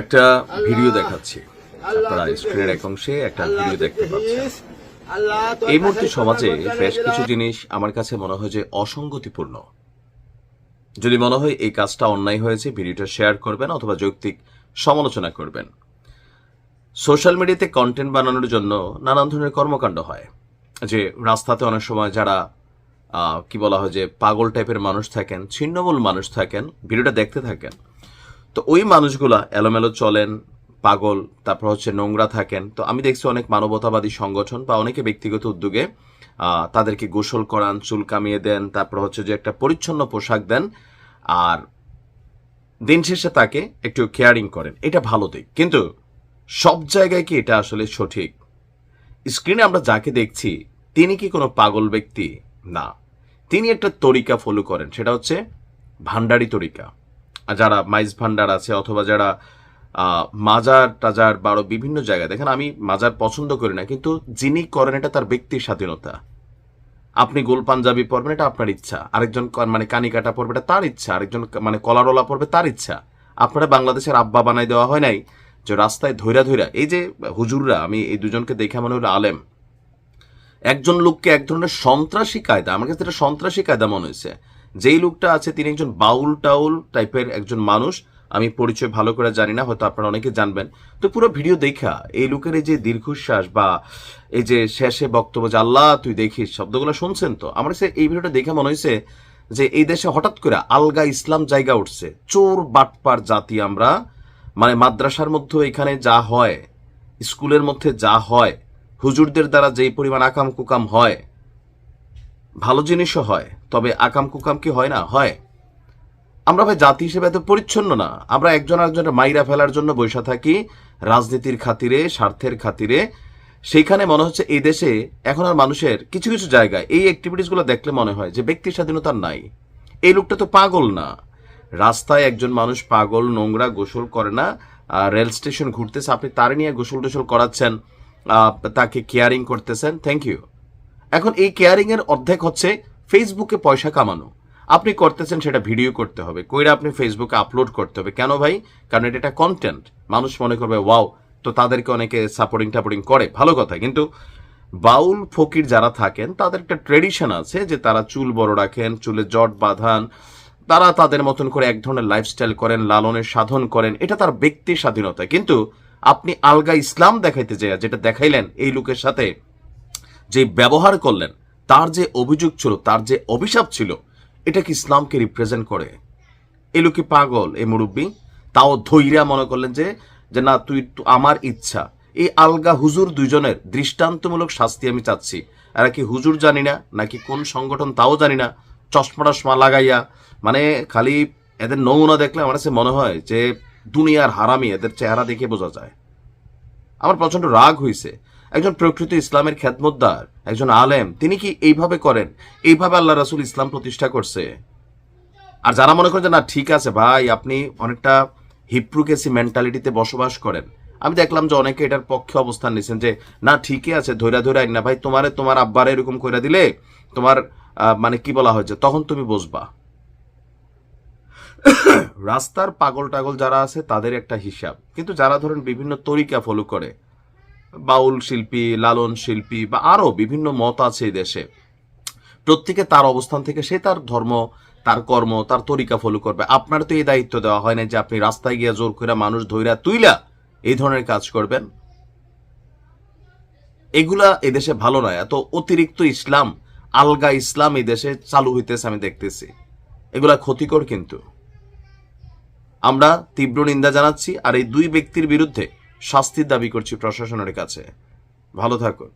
একটা ভিডিও দেখাচ্ছি। আপনারা স্ক্রিনের এক অংশে একটা ভিডিও দেখতে পাচ্ছেন। এই মুহূর্তে সমাজে বেশ কিছু জিনিস আমার কাছে মনে হয় যে অসঙ্গতিপূর্ণ। যদি মনে হয় এই কাজটা অন্যায় হয়েছে ভিডিওটা শেয়ার করবেন অথবা যৌক্তিক সমালোচনা করবেন। সোশ্যাল মিডিয়াতে কন্টেন্ট বানানোর জন্য নানান ধরনের কর্মকাণ্ড হয়। যে রাস্তাতে অনেক সময় যারা আহ, কি বলা হয় যে পাগল টাইপের মানুষ থাকেন ছিন্নমূল মানুষ থাকেন ভিডিওটা দেখতে থাকেন তো ওই মানুষগুলা এলোমেলো চলেন, পাগল, তারপর হচ্ছে নোংরা থাকেন। তো আমি দেখছি অনেক মানবতাবাদী সংগঠন বা অনেকে ব্যক্তিগত উদ্যোগে তাদেরকে গোসল করান, চুল কামিয়ে দেন, তারপর হচ্ছে যে একটা পরিচ্ছন্ন পোশাক দেন আর দিন শেষে তাকে একটু কেয়ারিং করেন। এটা ভালো দিক। কিন্তু সব জায়গায় কি এটা আসলে সঠিক? স্ক্রিনে আমরা যাকে দেখছি, তিনি কি কোনো পাগল ব্যক্তি? না। তিনি একটা তরিকা ফলো করেন, সেটা হচ্ছে ভান্ডারি তরিকা। যারা মাইজ ভান্ডার আছে অথবা যারা মাজার টাজার বা আরও বিভিন্ন জায়গায়, দেখেন আমি মাজার পছন্দ করি না, কিন্তু যিনি করেন এটা তার ব্যক্তির স্বাধীনতা। আপনি গোল পাঞ্জাবি পরবেন, এটা আপনার ইচ্ছা। আরেকজন মানে কানি কাটা পরবে, এটা তার ইচ্ছা। আরেকজন মানে কলারওয়ালা পরবে, তার ইচ্ছা। আপনারা বাংলাদেশের আব্বা বানাই দেওয়া হয় নাই, যে রাস্তায় ধৈরা ধৈরা, এই যে হুজুররা, আমি এই দুজনকে দেখে মনে হলো আলেম। একজন লোককে এক ধরনের সন্ত্রাসী কায়দা, আমার কাছে সন্ত্রাসী কায়দা মনে হয়েছে। যেই লোকটা আছে তিনি একজন বাউল টাউল টাইপের একজন মানুষ। আমি পরিচয় ভালো করে জানি না, হয়তো আপনারা অনেকে জানবেন। তো পুরো ভিডিও দেখা, এই লোকের এই যে দীর্ঘশ্বাস বা এই যে শেষে বক্তব্য যে, আল্লাহ, তুই দেখিস শব্দগুলো শুনছেন তো? আমার কাছে এই ভিডিওটা দেখে মনে হয়েছে যে, এই দেশে হঠাৎ করে আলগা ইসলাম জায়গা উঠছে। চোর বাটপার জাতি আমরা। মানে মাদ্রাসার মধ্যে এখানে যা হয়, স্কুলের মধ্যে যা হয়, হুজুরদের দ্বারা যেই পরিমাণ আকাম কুকাম হয়, ভালো জিনিসও হয়। তবে আকাম কুকাম কি হয় না? হয়। আমরা ভাই জাতি হিসেবে এত পরিচ্ছন্ন না। আমরা একজন আরেকজনের মাইরা ফেলার জন্য বৈশা থাকি, রাজনীতির খাতিরে, স্বার্থের খাতিরে। সেইখানে মনে হচ্ছে এই দেশে এখন আর মানুষের কিছু কিছু জায়গায় এই অ্যাক্টিভিটিসগুলো দেখলে মনে হয় যে ব্যক্তি স্বাধীনতা নাই। এই লোকটা তো পাগল না। রাস্তায় একজন মানুষ পাগল, নোংরা, গোসল করে না রেল স্টেশন ঘুরতেছে, আপনি তার নিয়ে গোসল টোসল করাচ্ছেন তাকে কেয়ারিং করতেছেন। থ্যাংক ইউ এখন এই কেয়ারিং এর অর্ধেক হচ্ছে ফেসবুকে পয়সা কামানো। আপনি করতেছেন সেটা ভিডিও করতে হবে, কইরা আপনি ফেসবুকে আপলোড করতে হবে। কেন ভাই? কারণ এটা একটা কন্টেন্ট মানুষ মনে করবে, ওয়াও, তো তাদেরকে অনেকে সাপোর্টিং টাপোর্টিং করে। ভালো কথা, কিন্তু বাউল ফকির যারা থাকেন, তাদের একটা ট্রেডিশন আছে যে তারা চুল বড় রাখেন, চুলে জট বাঁধান। তারা তাদের মতন করে এক ধরনের লাইফস্টাইল করেন, লালনের সাধন করেন। এটা তার ব্যক্তির স্বাধীনতা। কিন্তু আপনি আলগা ইসলাম দেখাইতে যায় যেটা দেখাইলেন, এই লোকের সাথে যে ব্যবহার করলেন তার যে অভিযোগ ছিল, তার যে অভিশাপ ছিল, এটা কি ইসলামকে রিপ্রেজেন্ট করে? এ লোকে পাগল, এ মুরব্বী? তাও ধৈর্যা মনে করলেন যে যে না, তুই আমার ইচ্ছা। এই আলগা হুজুর দুইজনের দৃষ্টান্তমূলক শাস্তি আমি চাচ্ছি। এরা কি হুজুর জানি না, নাকি কোন সংগঠন তাও জানি না? চশমা টশমা লাগাইয়া মানে খালি এদের নমুনা দেখলে আমার কাছে মনে হয় যে, দুনিয়ার হারামি এদের চেহারা দেখে বোঝা যায়। আমার প্রচণ্ড রাগ হইছে। একজন প্রকৃত ইসলামের খ্যাতমুদ্দার একজন আলেম, তিনি কি এইভাবে করেন? এইভাবে আল্লাহ রাসুল ইসলাম প্রতিষ্ঠা করছে। আর যারা মনে করেন যে না, ঠিক আছে ভাই, আপনি অনেকটা হিপ্রুকেসি মেন্টালিটিতে বসবাস করেন, আমি দেখলাম যে অনেকে এটার পক্ষে অবস্থান নিছেন যে, না, ঠিকই আছে, ধৈরা ধৈরা না ভাই, তোমারে তোমার আব্বারে এরকম করে দিলে তোমার মানে কি বলা হয়েছে তখন তুমি বসবা। রাস্তার পাগল টাগল যারা আছে, তাদের একটা হিসাব। কিন্তু যারা ধরেন বিভিন্ন তরিকা ফলো করে বাউল শিল্পী, লালন শিল্পী বা আরও বিভিন্ন মত আছে এই দেশে। প্রত্যেকে তার অবস্থান থেকে সে তার ধর্ম, তার কর্ম, তার তরিকা ফলো করবে। আপনার তো এই দায়িত্ব দেওয়া হয় না যে আপনি রাস্তায় গিয়ে জোর করে মানুষ ধইরা তুইলা এই ধরনের কাজ করবেন। এগুলা এদেশে ভালো নয়। এত অতিরিক্ত ইসলাম, আলগা ইসলাম এই দেশে চালু হইতেছে আমি দেখতেছি। এগুলা ক্ষতিকর কিন্তু। আমরা তীব্র নিন্দা জানাচ্ছি আর এই দুই ব্যক্তির বিরুদ্ধে শাস্তির দাবি করছি প্রশাসনের কাছে। ভালো থাকুন।